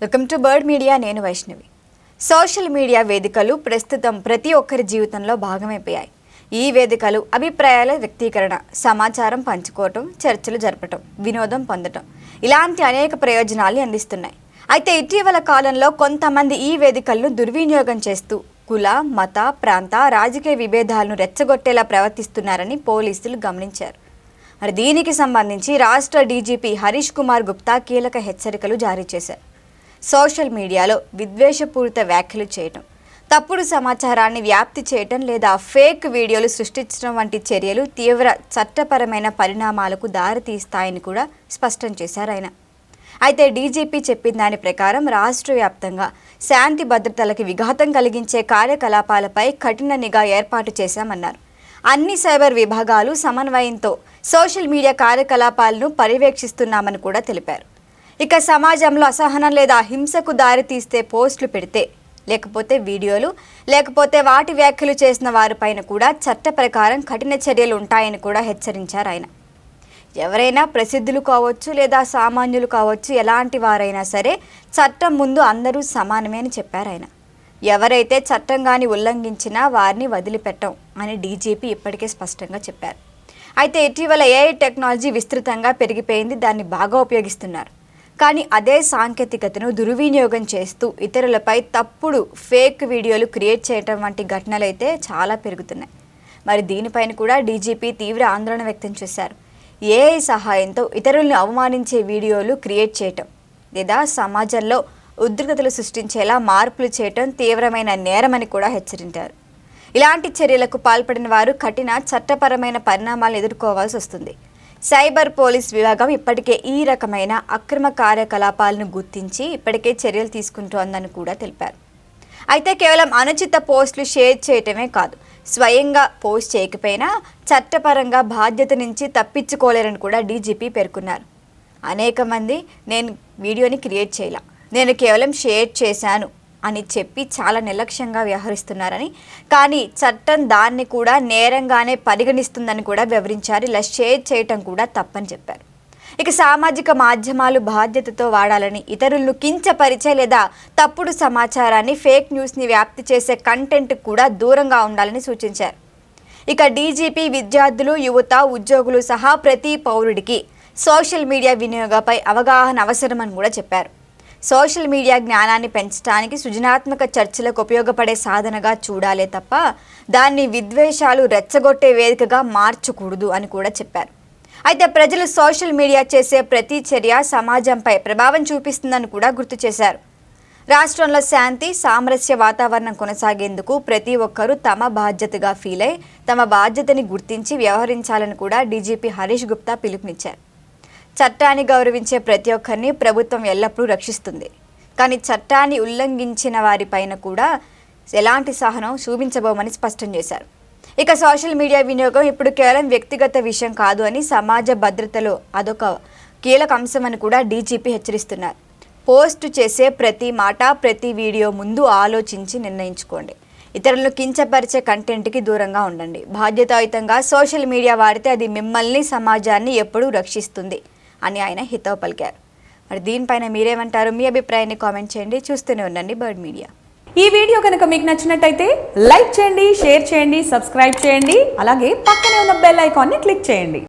Welcome to bird media నేను Vaishnavi. Social media వేదికలు ప్రస్తుతం ప్రతి ఒక్కరి జీవితంలో భాగమైపోయాయి. ఈ వేదికలు అభిప్రాయాల వ్యక్తీకరణ సమాచారం పంచుకోవటం చర్చలు జరపటం వినోదం పొందటం ఇలాంటి అనేక ప్రయోజనాలు అందిస్తున్నాయి. అయితే ఇటీవల కాలంలో కొంతమంది ఈ వేదికలను దుర్వినియోగం చేస్తూ కుల మత ప్రాంత రాజకీయ విభేదాలను రెచ్చగొట్టేలా ప్రవర్తిస్తున్నారని పోలీసులు గమనించారు. మరి దీనికి సంబంధించి రాష్ట్ర డీజీపీ హరీష్ కుమార్ గుప్తా కీలక హెచ్చరికలు జారీ చేశారు. సోషల్ మీడియాలో విద్వేషపూరిత వ్యాఖ్యలు చేయటం. తప్పుడు సమాచారాన్ని వ్యాప్తి చేయటం లేదా ఫేక్ వీడియోలు సృష్టించడం వంటి చర్యలు తీవ్ర చట్టపరమైన పరిణామాలకు దారితీస్తాయని కూడా స్పష్టం చేశారు ఆయన. అయితే డీజీపీ చెప్పిన దాని ప్రకారం రాష్ట్ర వ్యాప్తంగా శాంతి భద్రతలకు విఘాతం కలిగించే కార్యకలాపాలపై కఠిన నిఘా ఏర్పాటు చేశామన్నారు. అన్ని సైబర్ విభాగాలు సమన్వయంతో సోషల్ మీడియా కార్యకలాపాలను పర్యవేక్షిస్తున్నామని కూడా తెలిపారు. ఇక సమాజంలో అసహనం లేదా హింసకు దారితీస్తే పోస్టులు పెడితే లేకపోతే వీడియోలు లేకపోతే వాటి వ్యాఖ్యలు చేసిన వారిపైన కూడా చట్ట ప్రకారం కఠిన చర్యలు ఉంటాయని కూడా హెచ్చరించారు ఆయన. ఎవరైనా ప్రసిద్ధులు కావచ్చు లేదా సామాన్యులు కావచ్చు ఎలాంటి వారైనా సరే చట్టం ముందు అందరూ సమానమే అని చెప్పారు ఆయన. ఎవరైతే చట్టం కానీ ఉల్లంఘించినా వారిని వదిలిపెట్టం అని డీజీపీ ఇప్పటికే స్పష్టంగా చెప్పారు. అయితే ఇటీవల ఏఐ టెక్నాలజీ విస్తృతంగా పెరిగిపోయింది దాన్ని బాగా ఉపయోగిస్తున్నారు. కానీ అదే సాంకేతికతను దుర్వినియోగం చేస్తూ ఇతరులపై తప్పుడు ఫేక్ వీడియోలు క్రియేట్ చేయటం వంటి ఘటనలు అయితే చాలా పెరుగుతున్నాయి. మరి దీనిపైన కూడా డీజీపీ తీవ్ర ఆందోళన వ్యక్తం చేశారు. ఏఐ సహాయంతో ఇతరులను అవమానించే వీడియోలు క్రియేట్ చేయటం లేదా సమాజంలో ఉద్రిక్తతలు సృష్టించేలా మార్పులు చేయటం తీవ్రమైన నేరమని కూడా హెచ్చరించారు. ఇలాంటి చర్యలకు పాల్పడిన వారు కఠిన చట్టపరమైన పరిణామాలను ఎదుర్కోవాల్సి వస్తుంది. సైబర్ పోలీస్ విభాగం ఇప్పటికే ఈ రకమైన అక్రమ కార్యకలాపాలను గుర్తించి ఇప్పటికే చర్యలు తీసుకుంటోందని కూడా తెలిపారు. అయితే కేవలం అనుచిత పోస్టులు షేర్ చేయటమే కాదు స్వయంగా పోస్ట్ చేయకపోయినా చట్టపరంగా బాధ్యత నుంచి తప్పించుకోలేరని కూడా డీజీపీ పేర్కొన్నారు. అనేక మంది నేను వీడియోని క్రియేట్ చేయాల. నేను కేవలం షేర్ చేశాను. అని చెప్పి చాలా నిర్లక్ష్యంగా వ్యవహరిస్తున్నారని. కానీ చట్టం దాన్ని కూడా నేరంగానే పరిగణిస్తుందని కూడా వివరించారు. ఇలా షేర్ చేయటం కూడా తప్పని చెప్పారు. ఇక సామాజిక మాధ్యమాలు బాధ్యతతో వాడాలని ఇతరులను కించపరిచే లేదా తప్పుడు సమాచారాన్ని ఫేక్ న్యూస్ని వ్యాప్తి చేసే కంటెంట్ కూడా దూరంగా ఉండాలని సూచించారు. ఇక డీజీపీ విద్యార్థులు యువత ఉద్యోగులు సహా ప్రతి పౌరుడికి సోషల్ మీడియా వినియోగంపై అవగాహన అవసరమని కూడా చెప్పారు. సోషల్ మీడియా జ్ఞానాన్ని పెంచడానికి సృజనాత్మక చర్చలకు ఉపయోగపడే సాధనగా చూడాలే తప్ప దాన్ని విద్వేషాలు రెచ్చగొట్టే వేదికగా మార్చకూడదు అని కూడా చెప్పారు. అయితే ప్రజలు సోషల్ మీడియా చేసే ప్రతి చర్య సమాజంపై ప్రభావం చూపిస్తుందని కూడా గుర్తు చేశారు. రాష్ట్రంలో శాంతి సామరస్య వాతావరణం కొనసాగేందుకు ప్రతి ఒక్కరూ తమ బాధ్యతగా ఫీల్ అయి తమ బాధ్యతని గుర్తించి వ్యవహరించాలని కూడా డీజీపీ హరీష్ గుప్తా పిలుపునిచ్చారు. చట్టాన్ని గౌరవించే ప్రతి ఒక్కరిని ప్రభుత్వం ఎల్లప్పుడూ రక్షిస్తుంది. కానీ చట్టాన్ని ఉల్లంఘించిన వారిపైన కూడా ఎలాంటి సహనం చూపించబోమని స్పష్టం చేశారు. ఇక సోషల్ మీడియా వినియోగం ఇప్పుడు కేవలం వ్యక్తిగత విషయం కాదు అని సమాజ భద్రతలో అదొక కీలక అంశమని కూడా డీజీపీ హెచ్చరిస్తున్నారు. పోస్ట్ చేసే ప్రతి మాట ప్రతి వీడియో ముందు ఆలోచించి నిర్ణయించుకోండి. ఇతరులను కించపరిచే కంటెంట్కి దూరంగా ఉండండి. బాధ్యతాయుతంగా సోషల్ మీడియా వాడితే అది మిమ్మల్ని సమాజాన్ని ఎప్పుడూ రక్షిస్తుంది. అని ఆయన హితవు పలికారు. మరి దీనిపైన మీరేమంటారు? మీ అభిప్రాయాన్ని కామెంట్ చేయండి. చూస్తూనే ఉండండి బర్డ్ మీడియా. ఈ వీడియో కనుక మీకు నచ్చినట్టయితే లైక్ చేయండి షేర్ చేయండి సబ్స్క్రైబ్ చేయండి అలాగే పక్కనే ఉన్న బెల్ ఐకాన్ని క్లిక్ చేయండి.